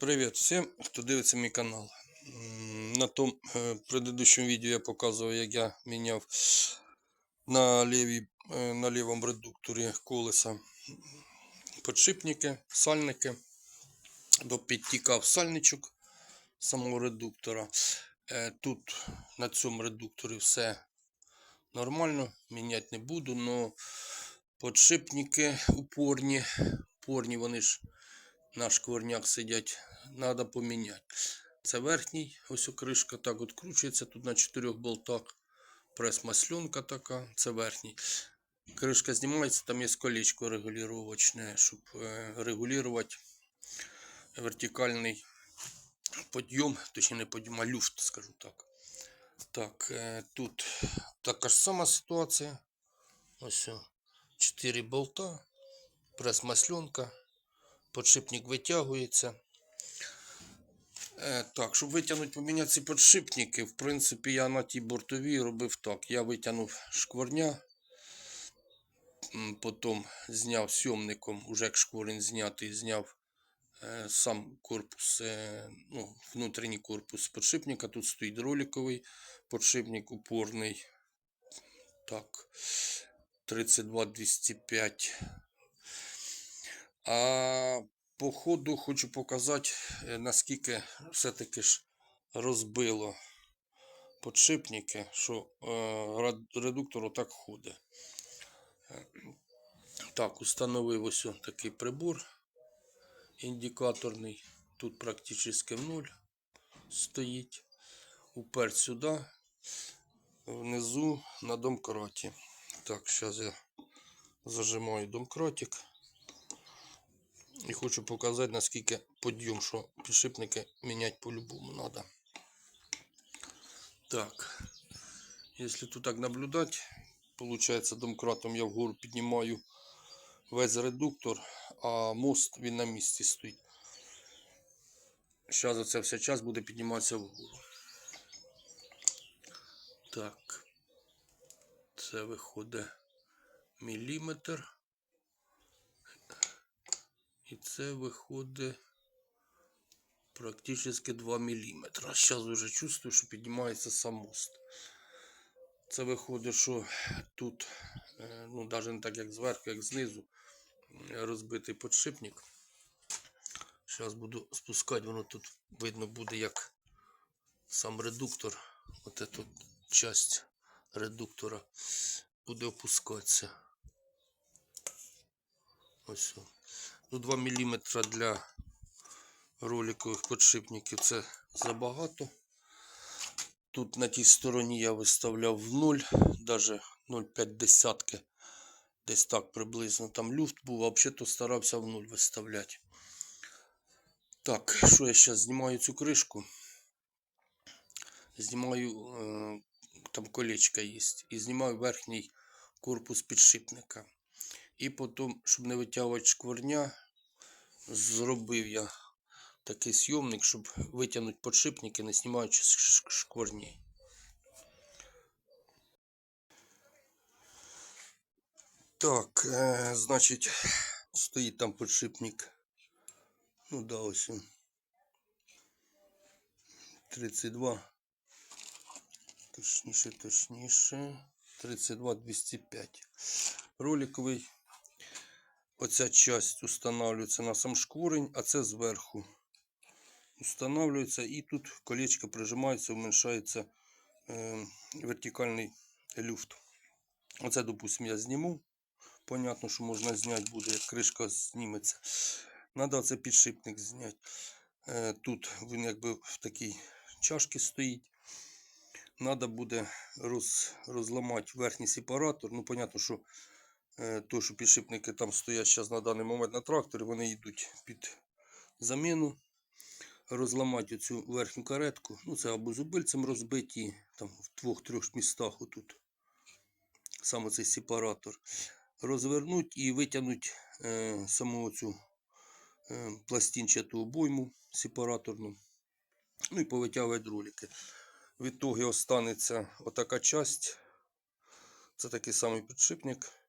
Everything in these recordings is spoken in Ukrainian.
Привіт всім, хто дивиться мій канал. На тому е, предыдущому відео я показував, як я міняв на, лівій, е, на лівому редукторі колеса подшипники, сальники, бо підтікав сальничок самого редуктора. Е, Тут на цьому редукторі все нормально, міняти не буду, але подшипники упорні, упорні вони ж на шкварняк сидять, треба поміняти. Це верхній, ось кришка так от кручується тут на чотирьох болтах. Прес-масленка така, це верхній. Кришка знімається, там є колечко регулювачне, щоб е, регулювати вертикальний підйом, точніше не підйом, а люфт, скажу так. Так, е, тут така ж сама ситуація. Ось 4 болта, прес-масленка, подшипник витягується. Е, так, щоб витягнути, поміняти ці подшипники, в принципі, я на тій бортовій робив так. Я витягнув шкварня, потім зняв сьомником, уже як шкворень знятий, зняв е, сам корпус, е, ну, внутрішній корпус подшипника. Тут стоїть роликовий подшипник упорний. Так, 32-205. А по ходу хочу показати, е, наскільки все-таки ж розбило подшипники, що е, редуктор отак ходить. Е, Так, установив ось такий прибор індикаторний. Тут практично в нуль стоїть. Упер сюди, внизу на домкраті. Так, зараз я зажимаю домкратик. І хочу показати, наскільки підйом, що підшипники міняти по-любому треба. Так, якщо тут так наблюдати, получается домкратом я вгору піднімаю весь редуктор, а мост він на місці стоїть. Зараз оце все час буде підніматися вгору. Так, це виходить міліметр. І це виходить практично 2 мм. Зараз вже чувствую, що піднімається сам мост. Це виходить, що тут, е, ну навіть не так як зверху, як знизу, е, розбитий подшипник. Зараз буду спускати, воно тут видно буде, як сам редуктор, от ця часть редуктора буде опускатися. Ось. О. Ну, 2 мм для роликових подшипників це забагато. Тут на тій стороні я виставляв в 0, навіть 0,5 десятки. Десь так приблизно там люфт був, а взагалі старався в 0 виставляти. Так, що я зараз знімаю цю кришку? Знімаю, е, там колечко є, і знімаю верхній корпус підшипника. І потім, щоб не витягувати шкварня, зробив я такий сйомник, щоб витягнути подшипники, не знімаючи шкварні. Так, е, значить, стоїть там подшипник. Ну да, ось він. 32. Точніше, точніше. 32 205. Роликовий. Оця часть устанавливается на сам шкурень, а це зверху. Устанавливается і тут колечко прижимається, уменьшається е, вертикальний люфт. Оце, допустим, я зніму. Понятно, що можна зняти буде, як кришка зніметься. Надо оце підшипник зняти. Е, тут він якби в такій чашці стоїть. Надо буде роз, розламати верхній сепаратор. Ну, понятно, що то, що підшипники там стоять зараз на даний момент на тракторі, вони йдуть під заміну. Розламати цю верхню каретку. Ну, це або зубильцем розбиті, там в двох-трьох містах отут. Саме цей сепаратор. Розвернути і витягнути е, саму цю е, пластинчату обойму сепараторну. Ну і повитягувати ролики. В ітогі останеться отака часть. Це такий самий підшипник.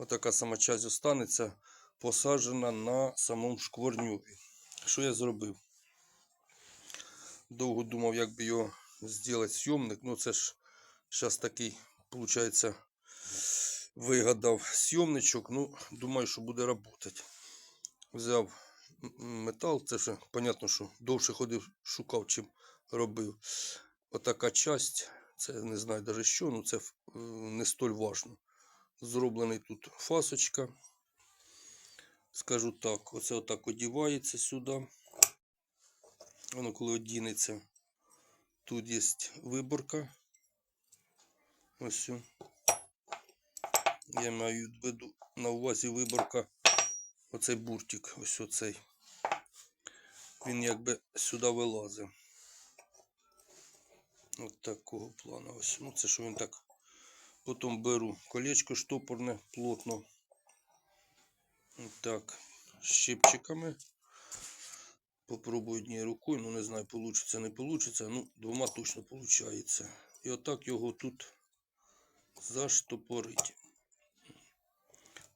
Отака сама часть останеться посаджена на самому шкварнюві. Що я зробив? Довго думав, як би його зробити зйомник. Ну, це ж зараз такий, виходить, вигадав зйомничок. Ну, думаю, що буде працювати. Взяв метал, це ж понятно, що довше ходив, шукав, чим робив. Отака часть, це не знаю навіть що, ну це е, не столь важно. Зроблений тут фасочка. Скажу так, оце отак одівається сюди. Воно коли одінеться, тут є виборка. Ось. Я маю в виду на увазі виборка. Оцей буртик, ось оцей. Він якби сюди вилазить. От такого плану. Ось. Ну, це що він так. Потім беру колечко штопорне плотно. Так, щипчиками. Попробую однією рукою, ну не знаю, получиться, не получиться. Ну, двома точно получається. І отак його тут заштопорить.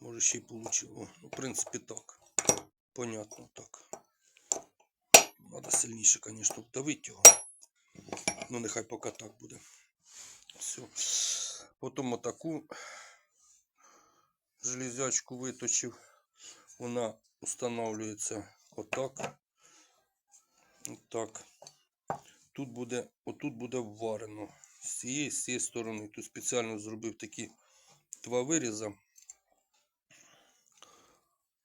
Може ще й получило. Ну, в принципі, так. Понятно так. Надо сильніше, звісно, вдавити його. Ну, нехай поки так буде. Все. Потім отаку железячку виточив. Вона встановлюється отак. Отак. Тут буде, отут буде вварено. З цієї, з цієї сторони. Тут спеціально зробив такі два виріза.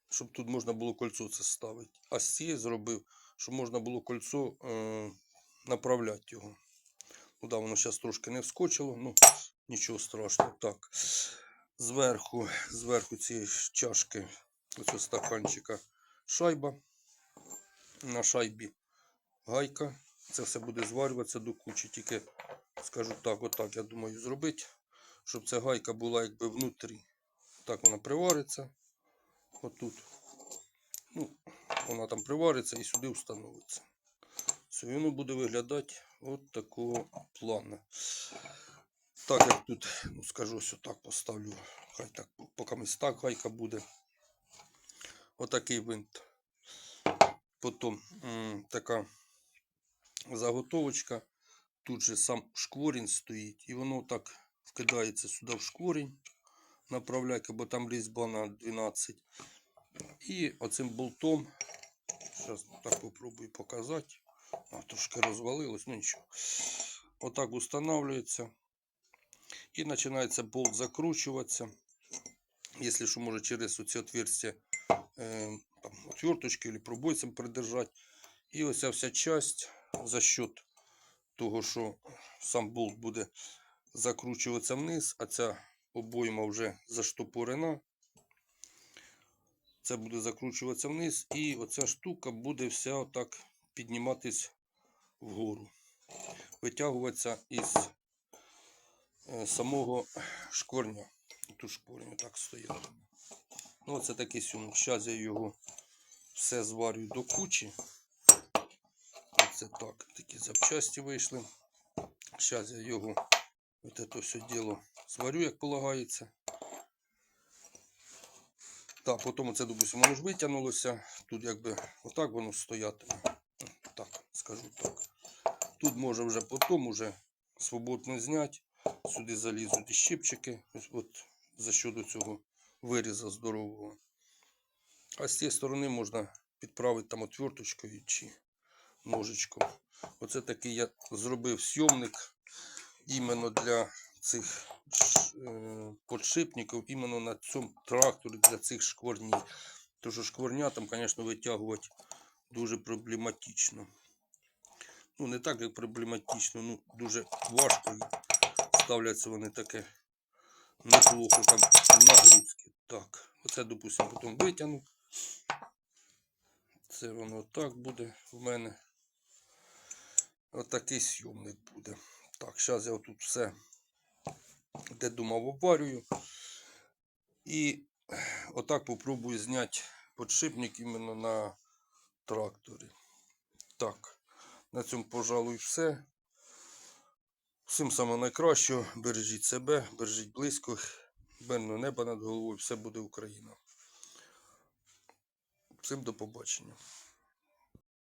Щоб тут можна було кольцо це ставити. А з цієї зробив, щоб можна було кольцо е, направляти його. Ну да, воно зараз трошки не вскочило, ну нічого страшного. Так. Зверху, зверху цієї чашки, оцього стаканчика, шайба. На шайбі гайка. Це все буде зварюватися до кучі. Тільки скажу так, отак, я думаю, зробити, щоб ця гайка була якби внутрі. Так вона привариться. Отут. Ну, вона там привариться і сюди встановиться. Все, воно буде виглядати от такого плану. Так як тут, ну скажу, ось отак поставлю. Хай так, поки ми так гайка буде. Отакий винт. Потім м, така заготовочка. Тут же сам шкворінь стоїть. І воно так вкидається сюди в шкворінь. Направляйка, бо там різьба на 12. І оцим болтом. Зараз так попробую показати. А, трошки розвалилось, ну нічого. Отак встановлюється. І починається болт закручуватися. Якщо що, може через оці отверстия е, там, отверточки или пробойцем придержать. І ось ця вся часть за счет того, що сам болт буде закручуватися вниз, а ця обойма вже заштопорена. Це буде закручуватися вниз, і оця штука буде вся отак підніматись вгору. Витягуватися із самого шкорня. Тут шкорень так стояв. Ну, оце такий сюнок. Зараз я його все зварю до кучі. Оце так. Такі запчасті вийшли. Зараз я його от це все діло зварю, як полагається. Так, потім це, допустимо, воно ж витягнулося. Тут якби отак воно стоятиме. Так, скажу так. Тут може вже потім уже свободно зняти. Сюди залізуть і щипчики. От за щодо цього виріза здорового. А з цієї сторони можна підправити там отверточкою чи ножичком. Оце такий я зробив сйомник іменно для цих е, подшипників, іменно на цьому тракторі для цих шкварнів. Тому що шкварня там, звісно, витягувати дуже проблематично. Ну, не так, як проблематично, ну дуже важко. Ставляться вони таке неплохо там нагрузки. Так, оце, допустимо, потім витягну. Це воно так буде в мене. Отакий сйомник буде. Так, зараз я тут все, де думав, обварюю. І отак попробую зняти подшипник іменно на тракторі. Так, на цьому, пожалуй, все. Всім самого найкращого. Бережіть себе, бережіть близьких, мирного неба над головою. Все буде Україна. Всім до побачення.